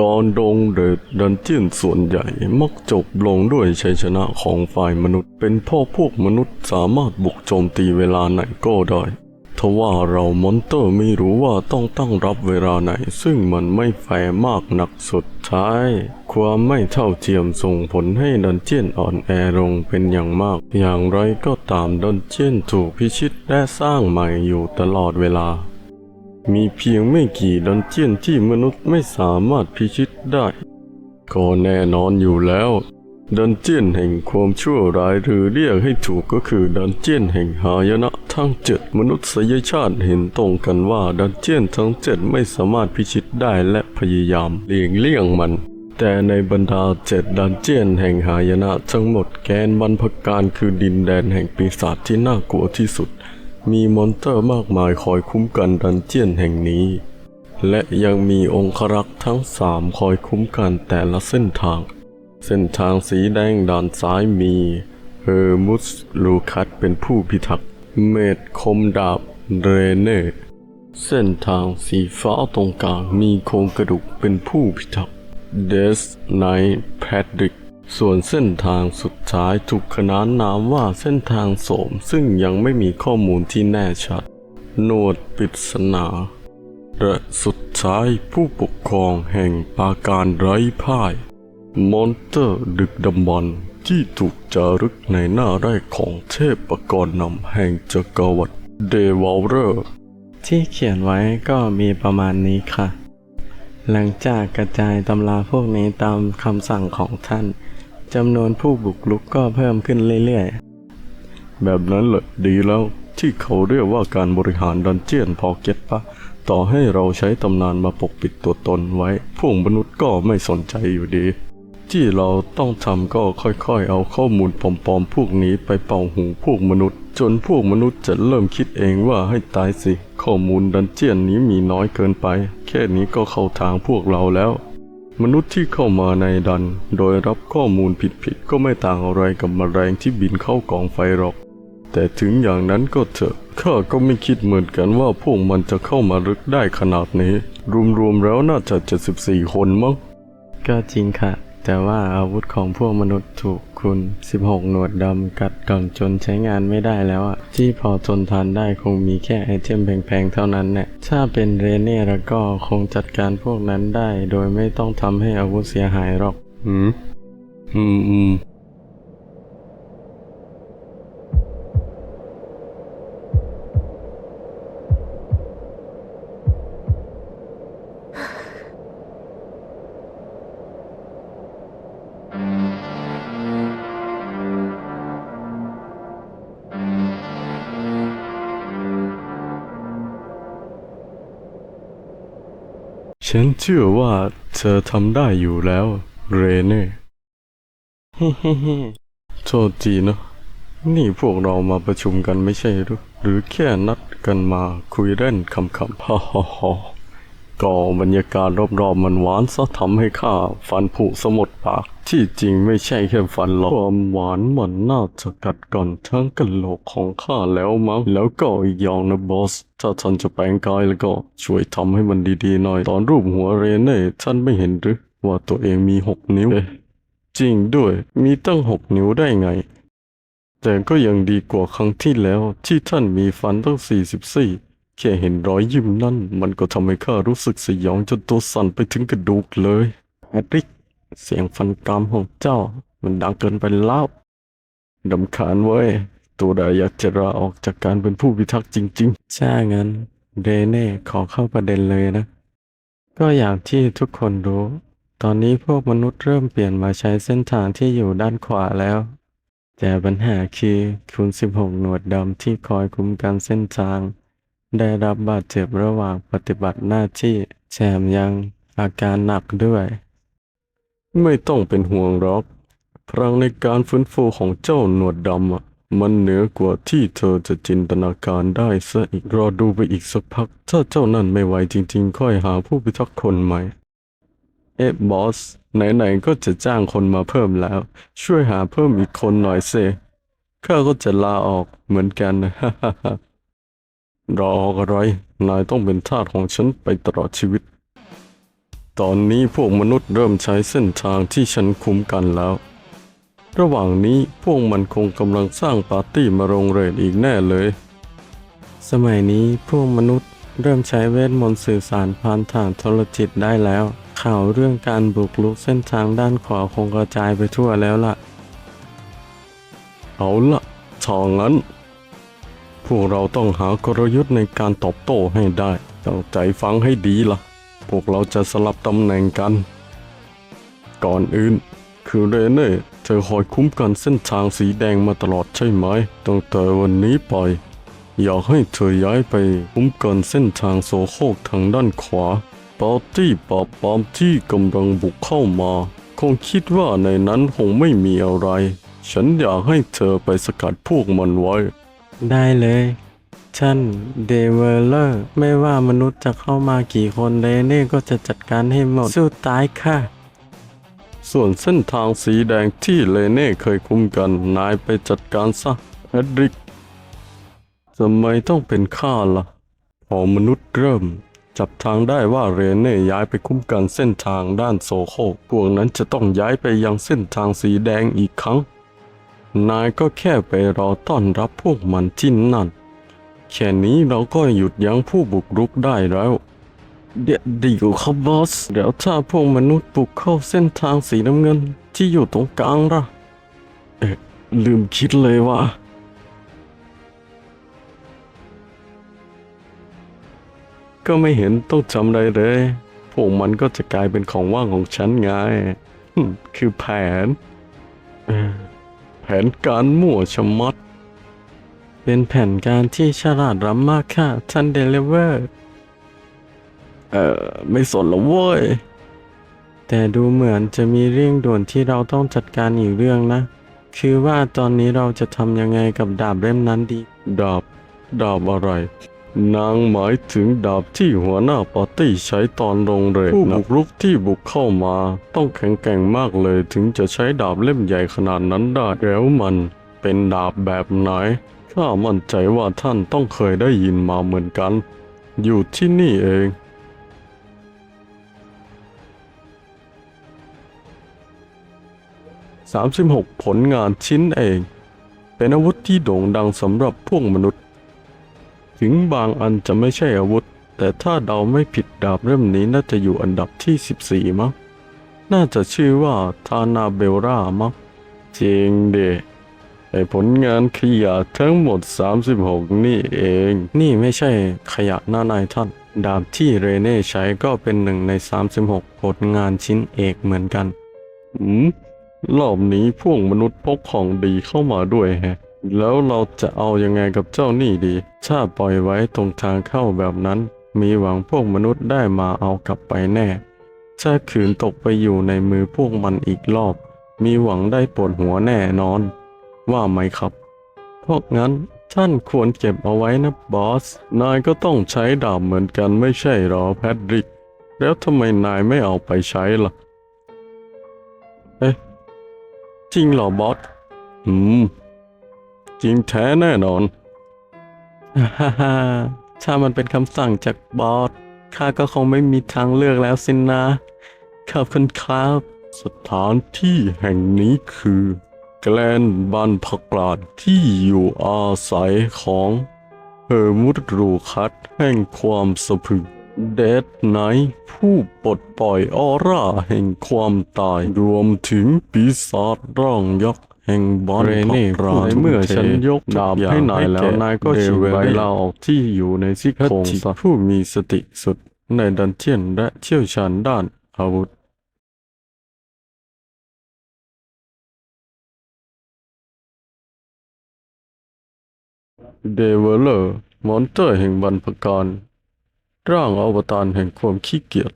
การดงเดดดันเจียนส่วนใหญ่มักจบลงด้วยชัยชนะของฝ่ายมนุษย์ เป็นเพ่อพวกมนุษย์สามารถบุกโจมตีเวลาไหนก็ได้ทว่าเรามอนเตอร์ไม่รู้ว่าต้องตั้งรับเวลาไหน ซึ่งมันไม่แฟร์มากนักสุดท้าย ความไม่เท่าเทียมส่งผลให้ดันเจียนอ่อนแอลงเป็นอย่างมาก อย่างไรก็ตามดันเจียนถูกพิชิตและสร้างใหม่อยู่ตลอดเวลา มีเพียงไม่กี่ดันเจียนที่มนุษย์ไม่สามารถพิชิตได้ ก็แน่นอนอยู่แล้ว ดันเจียนแห่งความชั่วร้ายหรือเรียกให้ถูกก็คือดันเจียนแห่งหายนะทั้งเจ็ดมนุษยชาติเห็นตรงกันว่าดันเจียนทั้งเจ็ดไม่สามารถพิชิตได้และพยายามเลี่ยงเลี่ยงมันแต่ในบรรดาเจ็ดดันเจียนแห่งหายนะทั้งหมดแกนบรรพการคือดินแดนแห่งปีศาจที่น่ากลัวที่สุด มีมอนเตอร์มากมายคอยคุ้มกันดันเจียนแห่งนี้ และยังมีองครักษ์ทั้งสามคอยคุ้มกันแต่ละเส้นทาง เส้นทางสีแดงด้านซ้ายมีเฮอร์มุสลูคัสเป็นผู้พิทักษ์เมดคมดาบเรเน่เส้นทางสีฟ้าตรงกลางมีโครงกระดูกเป็นผู้พิทักษ์เดสไนแพดริก ส่วนเส้นทางสุดท้ายถูกขนานนามว่าเส้นทางโสมซึ่งยังไม่มีข้อมูลที่แน่ชัด หนวดปริศนาและสุดท้ายผู้ปกครองแห่งปาการไร้พ่าย มอนเตอร์ดึกดำบรรที่ถูกจารึกในหน้าแรกของเทพกรนำแห่งจักรวรรดิเดวอลเลอร์ที่เขียนไว้ก็มีประมาณนี้ค่ะ หลังจากกระจายตำราพวกนี้ตามคำสั่งของท่านจำนวนผู้บุกรุกก็เพิ่มขึ้นเรื่อยๆ แบบนั้นแหละดีแล้วที่เขาเรียกว่าการบริหารดันเจียนพอเก็ตปะ ต่อให้เราใช้ตำนานมาปกปิดตัวตนไว้พวกมนุษย์ก็ไม่สนใจอยู่ดี ที่เราต้องทำก็ค่อยๆ เอาข้อมูลปลอมๆ พวกนี้ไปเป่าหูพวกมนุษย์ จนพวกมนุษย์จะเริ่มคิดเองว่าให้ตายสิ ข้อมูลดันเจียนนี้มีน้อยเกินไป แค่นี้ก็เข้าทางพวกเราแล้ว มนุษย์ที่เข้ามาในดัน โดยรับข้อมูลผิดๆก็ไม่ต่างอะไรกับมแมลงที่บินเข้ากองไฟหรอก แต่ถึงอย่างนั้นก็เถอะข้าก็ไม่คิดเหมือนกันว่าพวกมันจะเข้ามาลึกได้ขนาดนี้ รวมๆแล้วน่าจะ 74 คนมั้งก็จริงค่ะ แต่ว่าอาวุธของพวกมนุษย์ถูกคุณ 16 หนวดดำกัดก่อนจนใช้งานไม่ได้แล้วอะที่พอทนทานได้คงมีแค่ไอเทมแพงๆเท่านั้นแหละถ้าเป็นเรเน่แล้วก็คงจัดการพวกนั้นได้ โดยไม่ต้องทำให้อาวุธเสียหายหรอกหืม อืมอืม ฉันเชื่อว่าเธอทำได้อยู่แล้ว เรเน่โทษทีนะนี่พวกเรามาประชุมกันไม่ใช่หรือ หรือแค่นัดกันมาคุยเล่นคำๆฮ่าฮ่าฮ่า ก็บรรยากาศรอบๆมันหวานซะทำให้ข้าฟันผุสมดปาก ที่จริงไม่ใช่แค่ฟันหรอกความหวานมันน่าจะกัดก่อนทั้งกะโหลกของข้าแล้วมั้งแล้วก็อีกอย่างนะบอส ถ้าท่านจะแปลงกายแล้วก็ช่วยทำให้มันดีๆหน่อย ตอนรูปหัวเรเน่ท่านไม่เห็นหรือว่าตัวเองมีหกนิ้วจริงด้วยมีตั้งหกนิ้วได้ไง แต่ก็ยังดีกว่าครั้งที่แล้วที่ท่านมีฟันตั้ง44 แค่เห็นรอยยิ้มนั่น มันก็ทำให้ข้ารู้สึกสยองจนตัวสั่นไปถึงกระดูกเลยแอดริก เสียงฟันกรามของเจ้า มันดังเกินไปแล้วดำคาญเว้ย ตัวใดอยากจะลาออกจากการเป็นผู้พิทักษ์จริงๆถ้างั้นเรเน่ขอเข้าประเด็นเลยนะ ก็อย่างที่ทุกคนรู้ ตอนนี้พวกมนุษย์เริ่มเปลี่ยนมาใช้เส้นทางที่อยู่ด้านขวาแล้ว แต่ปัญหาคือคุณ 16 หนวดดำที่คอยคุ้มกันเส้นทาง ได้รับบาดเจ็บระหว่างปฏิบัติหน้าที่แถมยังอาการหนักด้วย ไม่ต้องเป็นห่วงหรอกพลังในการฟื้นฟูของเจ้าหนวดดำมันเหนือกว่าที่เธอจะจินตนาการได้ซะอีกรอดูไปอีกสักพัก ถ้าเจ้านั่นไม่ไหวจริง ๆ ค่อยหาผู้พิทักษ์คนใหม่ เอ๊บอส ไหนๆก็จะจ้างคนมาเพิ่มแล้ว ช่วยหาเพิ่มอีกคนหน่อยเซข้าก็จะลาออกเหมือนกันนะรอ อออะไร นายต้องเป็นทาสของฉันไปตลอดชีวิต ตอนนี้พวกมนุษย์เริ่มใช้เส้นทางที่ฉันคุ้มกันแล้ว ระหว่างนี้พวกมันคงกำลังสร้างปาร์ตี้มารงเรนอีกแน่เลย สมัยนี้พวกมนุษย์เริ่มใช้เวทมนต์สื่อสารผ่านทางโทรจิตได้แล้ว ข่าวเรื่องการบุกรุกเส้นทางด้านขวาคงกระจายไปทั่วแล้วล่ะ เอาละถ้างั้น พวกเราต้องหากลยุทธ์ในการตอบโต้ให้ได้ตั้งใจฟังให้ดีละ่ะ พวกเราจะสลับตำแหน่งกัน ก่อนอื่น คือเรเน่เธอคอยคุ้มกันเส้นทางสีแดงมาตลอดใช่ไหมตั้งแต่วันนี้ไป อยากให้เธอย้ายไปคุ้มกันเส้นทางโซโคกทางด้านขวาปาร์ตี้ปราบปรามที่กำลังบุกเข้ามา คงคิดว่าในนั้นคงไม่มีอะไร ฉันอยากให้เธอไปสกัดพวกมันไว้ ได้เลยท่านเดเวลเลอร์ไม่ว่ามนุษย์จะเข้ามากี่คนเลเน่ก็จะจัดการให้หมด สู้ตายค่ะ ส่วนเส้นทางสีแดงที่เลเน่เคยคุ้มกัน นายไปจัดการซะแอดริกทำไมต้องเป็นข้าล่ะ พอมนุษย์เริ่ม จับทางได้ว่าเรเน่ย้ายไปคุ้มกันเส้นทางด้านโซโคพวกนั้นจะต้องย้ายไปยังเส้นทางสีแดงอีกครั้ง นายก็แค่ไปรอต้อนรับพวกมันที่นั่น แค่นี้เราก็หยุดยั้งผู้บุกรุกได้แล้ว เดี๋ยวเดี๋ยวครับบอส เดี๋ยวถ้าพวกมนุษย์บุกเข้าเส้นทางสีน้ำเงินที่อยู่ตรงกลางล่ะ เอ๊ะลืมคิดเลยว่าก็ไม่เห็นต้องจำอะไรเลย พวกมันก็จะกลายเป็นของว่างของฉันไงหึ่มคือแผนเอ่อ แผนการมั่วชะมัด เป็นแผนการที่ฉลาดล้ำมากค่ะท่านเดลิเวอร์ เอ่อ ไม่สนละเว้ย แต่ดูเหมือนจะมีเรื่องด่วนที่เราต้องจัดการอีกเรื่องนะ คือว่าตอนนี้เราจะทำยังไงกับดาบเล่มนั้นดี ดาบ ดาบอะไร นางหมายถึงดาบที่หัวหน้าปาร์ตี้ใช้ตอนลงเรทผู้บุกรุกที่บุกเข้ามา ต้องแข็งแกร่งมากเลยถึงจะใช้ดาบเล่มใหญ่ขนาดนั้นได้แล้วมันเป็นดาบแบบไหนข้ามั่นใจว่าท่านต้องเคยได้ยินมาเหมือนกัน อยู่ที่นี่เอง36 ผลงานชิ้นเอง เป็นอาวุธที่โด่งดังสำหรับพวกมนุษย์ ถึงบางอันจะไม่ใช่อาวุธ แต่ถ้าเดาไม่ผิดดาบเล่มนี้น่าจะอยู่อันดับที่ 14 มั้ง น่าจะชื่อว่าทานาเบลรามั้งจริงเดไอผลงานขยะทั้งหมด 36 นี่เอง นี่ไม่ใช่ขยะหน้านายท่าน ดาบที่เรเน่ใช้ก็เป็นหนึ่งใน 36 ผลงานชิ้นเอกเหมือนกัน อืมรอบนี้พวกมนุษย์พกของดีเข้ามาด้วยแฮะ แล้วเราจะเอายังไงกับเจ้านี่ดี ถ้าปล่อยไว้ตรงทางเข้าแบบนั้น มีหวังพวกมนุษย์ได้มาเอากลับไปแน่ ถ้าขืนตกไปอยู่ในมือพวกมันอีกรอบ มีหวังได้ปวดหัวแน่นอน ว่าไหมครับ เพราะงั้นท่านควรเก็บเอาไว้นะบอส นายก็ต้องใช้ดาบเหมือนกันไม่ใช่หรอแพทริก แล้วทำไมนายไม่เอาไปใช้ล่ะ เอ๊ะ จริงเหรอบอส อืม จริงแท้แน่นอน ฮ่าฮ่าถ้ามันเป็นคำสั่งจากบอสข้าก็คงไม่มีทางเลือกแล้วสินนะขอบคุณครับ สถานที่แห่งนี้คือ แกลนบันพักลาดที่อยู่อาศัยของเฮอร์มุดรูคัตแห่งความสะพรึงเดดไนท์ผู้ปลดปล่อยออร่าแห่งความตายรวมถึงปีศาจร่างยักษ์ แห่งบันเรพัเน่กลาดพูดเมื่อทุ่มเทฉันยกดาบให้นายแล้วนายก็ฉีกใบลาออกที่อยู่ในซี่โครงซะผู้มีสติสุดในดันเจียนและเชี่ยวชาญด้านอาวุธเดเวลเลอร์มอนเตอร์แห่งบรรพการร่างอวตารแห่งความขี้เกียจ